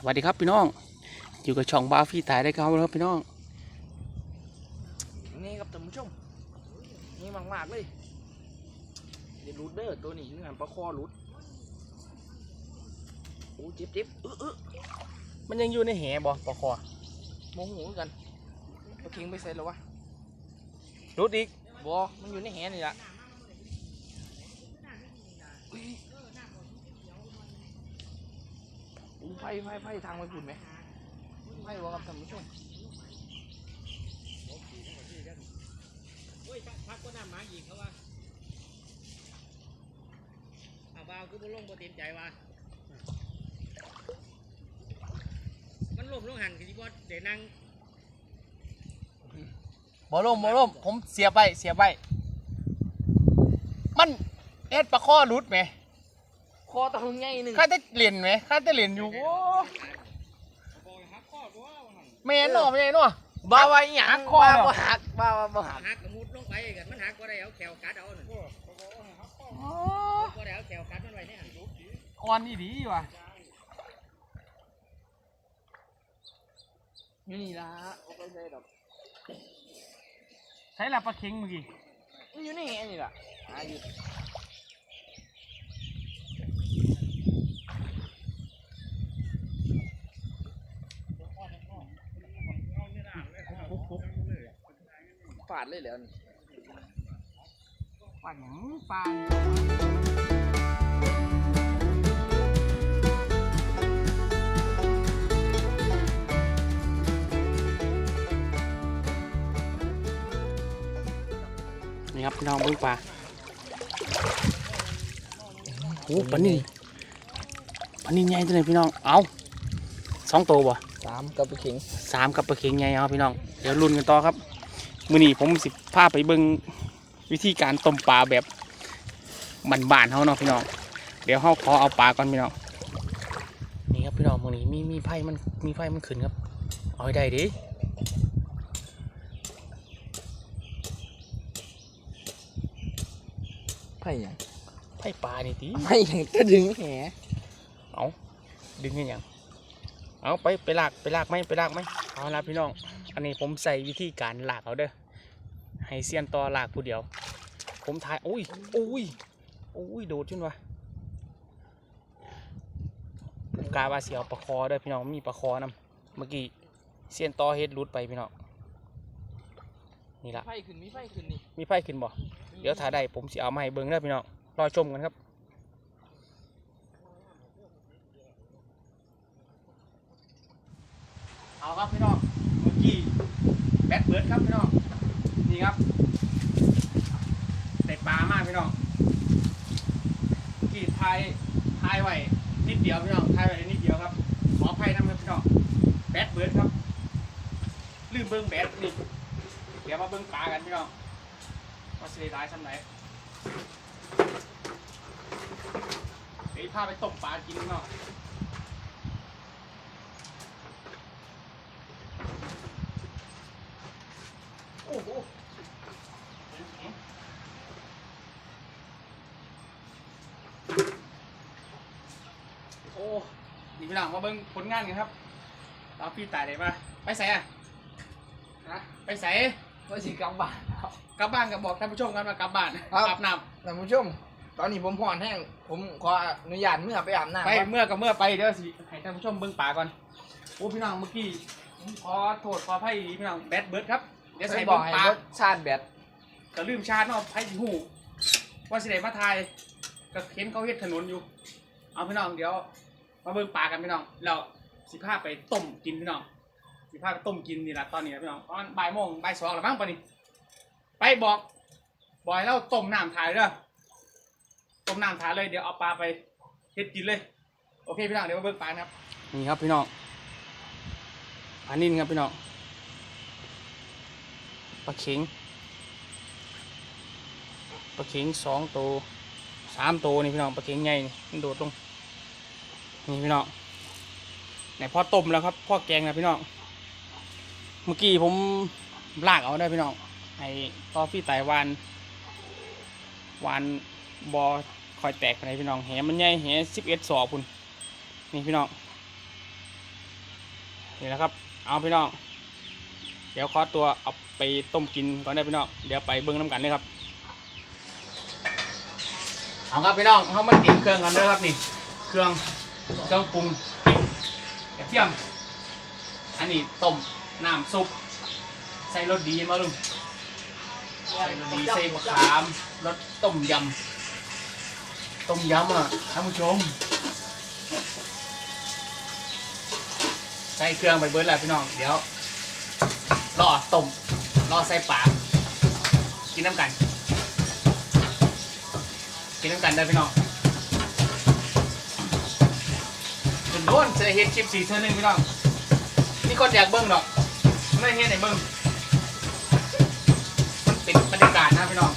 สวัสดีครับพี่น้อง อยู่กับช่องบาฟี่ถ่ายได้ครับครับพี่น้อง นี่ครับท่านผู้ชมนี่มากๆเลยเดี๋ยวรูดเดอร์ตัวนี้คืองานประคอรูดโอ้เจ็บเจ็บเออเออมันยังอยู่ในแหบ่ประคอโมโหคือกันเอาทิ้งไปใส่แล้ววะรูดอีกบ่มันอยู่ในแหนี่ละอุ๊ยอู้ ไฟไฟไฟทางไปพุ่นไหมไฟบ่ครับท่านผู้ชมโอ้ยพักก็น้ำหมาอีกเขาว่าอาบ่าวคือบ่ลงบ่เต็มใจว่ามันล้มลงหันคือสิบ่ได้นั่งบอลมบอลมผมเสียบไปเสียบไปมันเอ็ดปลาข้อรุดไหม คอตะหงใหญ่หนึ่งข้าจะเหรียญไหมข้าจะเหรียญอยู่โอ้บ่หักข้อบ่ว่าหันแม่นเนาะไม่ใช่เนาะบ้าว่าอีหยังหักคอบ้าเหรอบ่หักบ้าว่าบ่หักหักกระมุดลงไปกันมันหักบ่ได้เอาแขวกัดเอานั่นอ๋อบ่ได้เอาแขวกัดมันไว้ในหันอ่อนอีดีว่ะนี่ละเอาไปใส่ดอกใช้ละปลาเค็งเมื่อกี้มันอยู่นี่ไงนี่ล่ะหาอยู่ ปุ๊บปุ๊บ ฟาดเลยแล้วนี่ปลาหยังปลานี่ครับพี่น้องเบิ้งปลาโอ้ปลานี่ปลานี่ใหญ่ตัวไหนพี่น้อง เอาสองตัวบ่สามกับไปขิงสามกับปลาเค็งใหญ่เอาพี่น้อง เดี๋ยวลุ้นกันต่อครับ มือนี้ผมสิพาไปเบิ่งวิธีการต้มปลาแบบบ้านๆเขาเนาะพี่น้อง เดี๋ยวเขาขอเอาปลาก่อนพี่น้อง นี่ครับพี่น้องมือนี้มีมีไฟมันมีไฟมันขึ้นครับ เอาให้ได้ดิไผ่หยังไฟปลานี่ตีไผ่หยังจะดึงแหเอาดึงยังยัง เอาไปไปลากไปลากไหมไปลากไหมเอาละพี่น้อง อันนี้ผมใส่วิธีการลากเอาเด้อให้เซียนต่อลากผู้เดียว ผมถ่ายอุ้ยอุ้ยอุ้ยโดดขึ้นวะผมกาว่าเสียวปลาคอเด้อพี่น้องมีปลาคอนำเมื่อกี้เซียนต่อเฮ็ดรุดไปพี่น้องนี่ละไฟขึ้นมีไฟขึ้นนี่มีไฟขึ้นบ่เดี๋ยวถ่ายได้ผมสิเอามาให้เบิ่งเด้อพี่น้องรอชมกันครับ เอาครับพี่น้องเมื่อกี้แบตเบิร์ดครับพี่น้องนี่ครับได้ปลามากพี่น้องกี้ทายทายไว้นิดเดียวพี่น้องทายไว้นิดเดียวครับขออภัยนะครับพี่น้องแบตเบิร์ดครับลืมเบิ้งแบตนี่เดี๋ยวมาเบิ้งปลากันพี่น้องว่าสิได้ร้ายสำไหนเดี๋ยวพาไปตกปลากินเนาะโอ้โหโอ้นี่พี่น้อง มาเบิ้งผลงานกันครับเราพี่ตายได้ปะไปใส่อะฮะไปใส่ว่าสิกลับบ้านครับ กลับบ้านกับบอกท่านผู้ชมกันว่ากลับบ้านครับ อาบน้ท่านผู้ชม ตอนนี้ผมผ่อนแห้ง ผมขออนุญาตเมื่อไปอาบน้ำำไปก่อนเมื่อกับเมื่อไปเดี๋ยวสิให้ท่านผู้ชมเบิ่งป่าก่อนโอ้พี่น้องเมื่อกี้ผมขอโทษขออภัยพี่น้องแบดเบิร์ดครับเดี๋ยวใส่ใส่บอเบิ่กงให้ป่ารถชาร์จแบตก็ลืมชาร์จเนาะไพ่สิหูว่าสิได้มาทายก็เห็นเขาเฮ็ดถนนอยู่ เอาพี่น้องเดี๋ยว มาเบิ่งป่ากันพี่น้องแล้วสิพาไปต้มกินพี่น้องสิพาไปต้มกินนี่ละตอนนี้นะพี่น้องประมาณบ่ายโมงบ่ายสองหรือมั้งปะนี่ไปบอกบอยเราต้มน้ำถ่ายเด้อต้มน้ำถ่ายเลยเดี๋ยวเอาปลาไปเฮ็ดกินเลย โอเคพี่น้องเดี๋ยวมาเบิ่งปลาครับนี่ครับพี่น้องปลานิ่นครับพี่น้องปลาเข็งปลาเข็งสองตัวสามตัวนี่พี่น้องปลาเข็งใหญ่นี่โดดลง นี่พี่น้องไหนพอต้มแล้วครับพ่อแกงแล้วพี่น้องเมื่อกี้ผมลากเอาได้พี่น้องไอ้กอฟี่ไต้วานวานบอคอยแตกไปพี่น้องแหมันใหญ่แหสิบเอ็ดสอพุ่นนี่พี่น้องนี่นะครับ เอาพี่น้อง เดี๋ยวขอตัวเอาไปต้มกินก่อนได้พี่น้อง เดี๋ยวไปเบิ้งน้ำกันเลยครับ เอาครับพี่น้องเขามาติดเครื่องกันเลยครับนี่ เครื่อง เครื่องปรุงพริกกระเทียม อันนี้ต้มน้ำซุป ใส่รสดีมาลุงใส่รสดีใส่มะขามรสต้มยำ ต้มยำอะท่านผู้ชม ใส่เครื่องไปเบิร์ดแล้วพี่น้อง เดี๋ยว รอต้ม รอใส่ปากกินน้ำกัน กินน้ำกันได้พี่น้อง จนโดนจะได้เฮ็ดคลิปสีเท่านึงพี่น้องมีคนอยากเบิ้งดอกไม่ได้เฮ็ดให้เบิ้งมันเป็นบรรยากาศนะพี่น้อง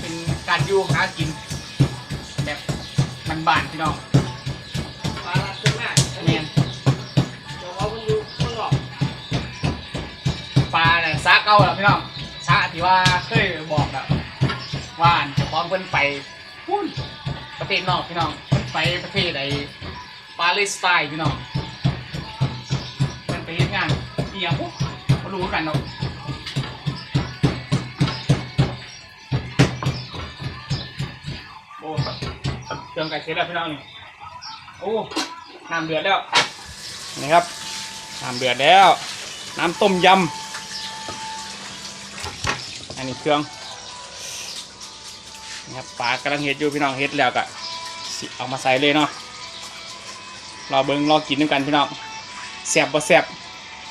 เป็นการอยู่หากิน แบบบ้านๆพี่น้องปลาลัดขึ้นหน้าแมนเดี๋ยวเอามันอยู่ข้างนอกปลาเนี่ยซาเก่าแล้วพี่น้องซาที่ว่าเคยบอกแล้วว่าอันเจะพร้าขอมเพิ่นไปพุ่นประเทศนอกพี่น้องเพิ่นไปประเทศไอ้ปาเลสไตน์พี่น้องเพิ่นไปเฮ็ดงานเอีหยังปุ๊บบ่รู้กันเนาะโอ้เครื่องไก่เสร็จแล้วพี่น้องนี่โอ้น้ำเดือดแล้วนี่ครับน้ำเดือดแล้ว น้ำต้มยำอันนี้เครื่องนะครับปลากำลังเฮ็ดอยู่พี่น้องเฮ็ดแล้วก็เอามาใส่เลยเนาะ รอเบิ้งรอกินด้วยกันพี่น้องแซ่บบ่แซ่บ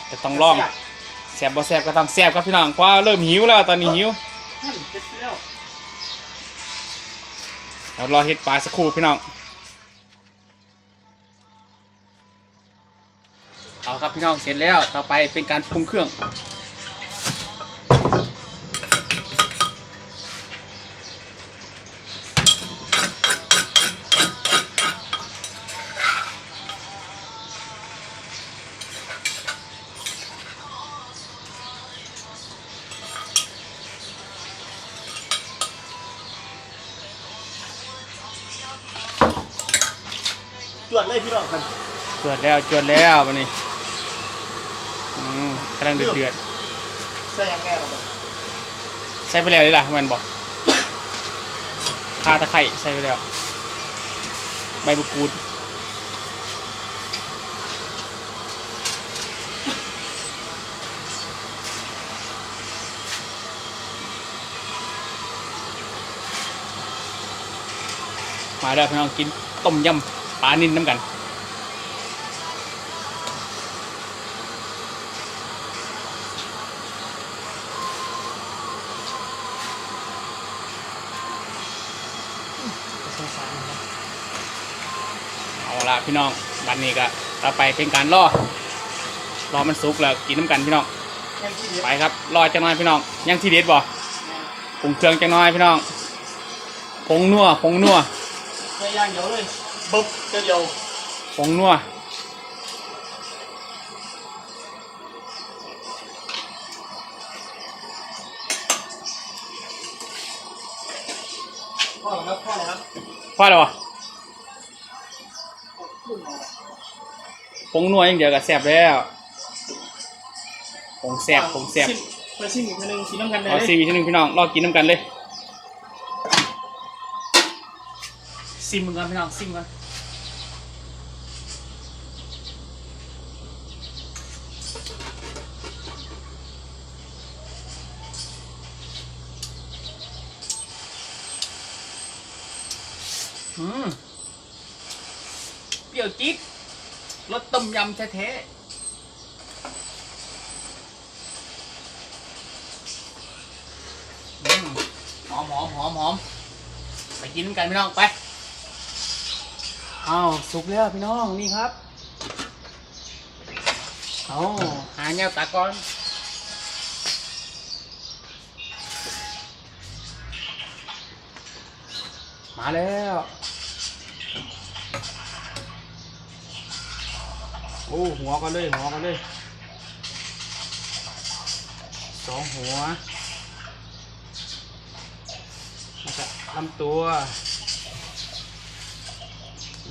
จะต้องลองแซ่บบ่แซ่บก็ต้องแซ่บครับพี่น้องเพราะว่าเริ่มหิวแล้วตอนนี้หิวนั่นเสร็จแล้วเดี๋ยวรอเฮ็ดปลาสักครู่พี่น้องเอาครับพี่น้องเสร็จแล้วต่อไปเป็นการปรุงเครื่อง ดเลยพี่น้องกันจวดแล้วจวดแล้ววันนี้อืมกำลังเดือดเดือดใส่ยังไงเราใส่ไปแล้วเลยล่ะมันบอกข่าตะไคร้ใส่ไปแล้ว ใบมะกรูดมาแล้วพี่น้องกินต้มยำ ปลานิ่นน้ำกันเอาละพี่น้องบันนี้ก็ต่อไปเป็นการรอรอมันสุกแล้วกินน้ำกันพี่น้องไปครับรอจังน้อยพี่น้องยังที่เด็ดบ่ปรุงเครื่องจังน้อยพี่น้องผงนัวผงนัวใส่ย่างเดียวเลย บึ๊บเดียวผงนัวพ่อเหรอครับพ่อเหรอครับพอแล้วบ่ผงนัวอย่างเดียวก็แซ่บแล้วผงแซ่บผงแซ่บไปชิมอีกทีนึงสีน้ำกันเลยเอาซีวีทีหนึงพี่น้องรอกินน้ำกันเลย ซิมมึงกันพี่น้องซิมกันอืมเปรี้ยวจี๊ดรสต้ มยำแท้หอมหอมหอมหอมไปกินกันพี่น้องไปเอาสุกแล้วพี่น้องนี่ครับเอาหาแนวตาก่อนมาแล้ว อ้หัวก็เลยหัวก็เลยสองหัวแล้วก็ลำตัว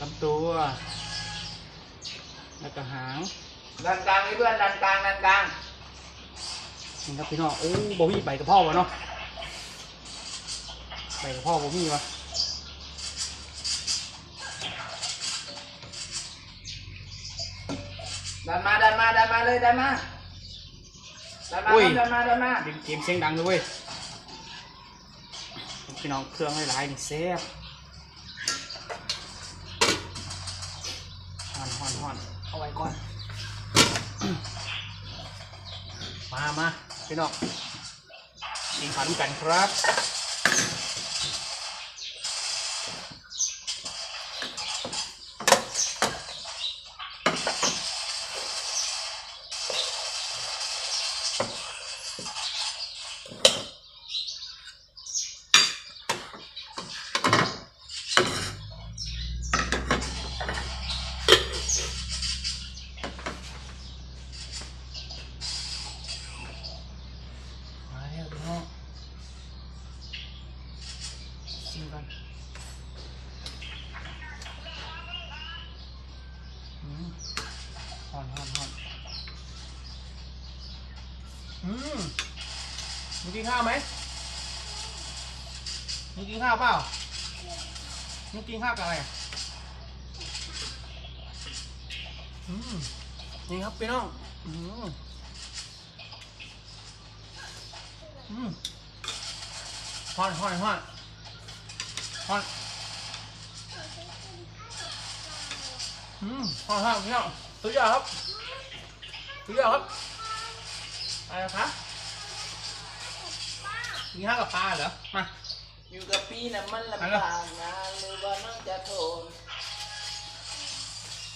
ลำตัว แล้วก็หางดันกลางนี่เพื่อนดันกลางดันกลางนี่ครับพี่น้องโอ้บ่มีใบกระเพราะวะเนาะใบกระเพราะบ่มีวะ ดันมาดันมาดันมาเลยดันมาดันมาดันมาดันมาเล่นเกมเสียงดังเลยเว้ยพี่น้องเครื่องหลายๆนี่แซ่บฮอนฮอนฮอนเอาไว้ก่อน มามาพี่น้องกินข้าวด้วยกันครับ กินข้าวไหมมึงกินข้าวเปล่ามึงกินข้าวกับอะไรอืมนี่ครับพี่น้องอืมอืมฮอนฮอนฮอนฮอนอืมฮอนฮอนพี่น้องสุดยอดครับสุดยอดครับอะไรครับ กินข้าวกับปลาเหรอ มา อยู่กับพี่น่ะมันลำบากนะหรือว่าน้องจะทน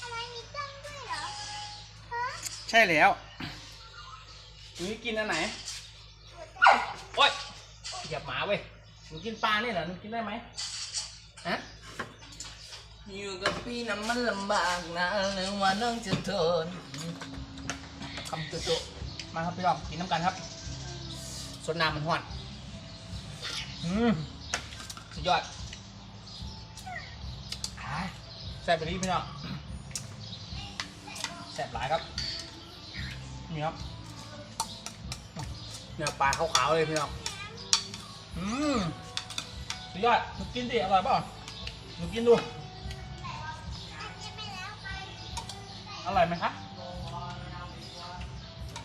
อะไรมีกล้องด้วยเหรอฮะใช่แล้วหนูกินอันไหน โอ๊ยเหยียบหมาเว้ย หนูกินปลาเนี่ยเหรอ หนูกินได้ไหมฮะ อยู่กับพี่น่ะมันลำบากนะหรือว่าน้องจะทนคำตุตุมาครับพี่น้องกินน้ำกันครับสดน้ำมันหวาน อืมสุดยอดแซ่บไปรีพี่น้องแซ่บหลายครับ นี่ครับเนื้อปลาขาวๆเลยพี่น้องอืมสุดยอดหนูกินดิอร่อยเปล่าหนูกินดู อร่อยไหมครับ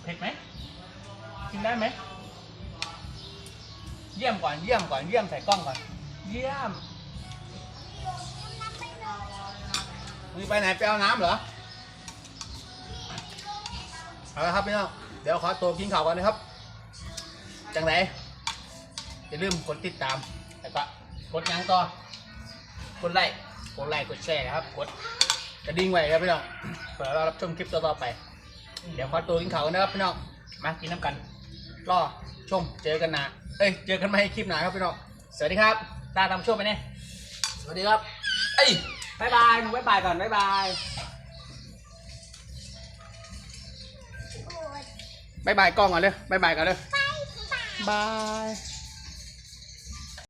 เผ็ดไหม กินได้ไหม ยี่ยมก่อนเยี่ยมก่อนเยี่ยมใส่กล้องก่อน เยี่ยมมึงไปไหนไปเอาน้ำเหรอเอาละครับพี่น้องเดี๋ยวขอตัวกินข้าวก่อนนะครับ จังไรอย่าลืมกดติดตามแล้วก็กดยังต่อกดไลค์กดไลค์กดแชร์นะครับ กดกระดิ่งไว้ครับพี่น้องเผื่อเรารับชมคลิปต่อๆไป เดี๋ยวขอตัวกินข้าวกันนะครับพี่น้องมากินน้ำกัน รอชมเจอกันนะเอ้ยเจอกันใหม่คลิปหน้าครับพี่น้องสวัสดีครับ ตาทำช่วงไปเนี่ยสวัสดีครับเอ้ยบายบายหนูบายบายก่อนบายบายโอ้ยบายบายกล้องก่อนเลยบายบายก่อนเลยไปไปบาย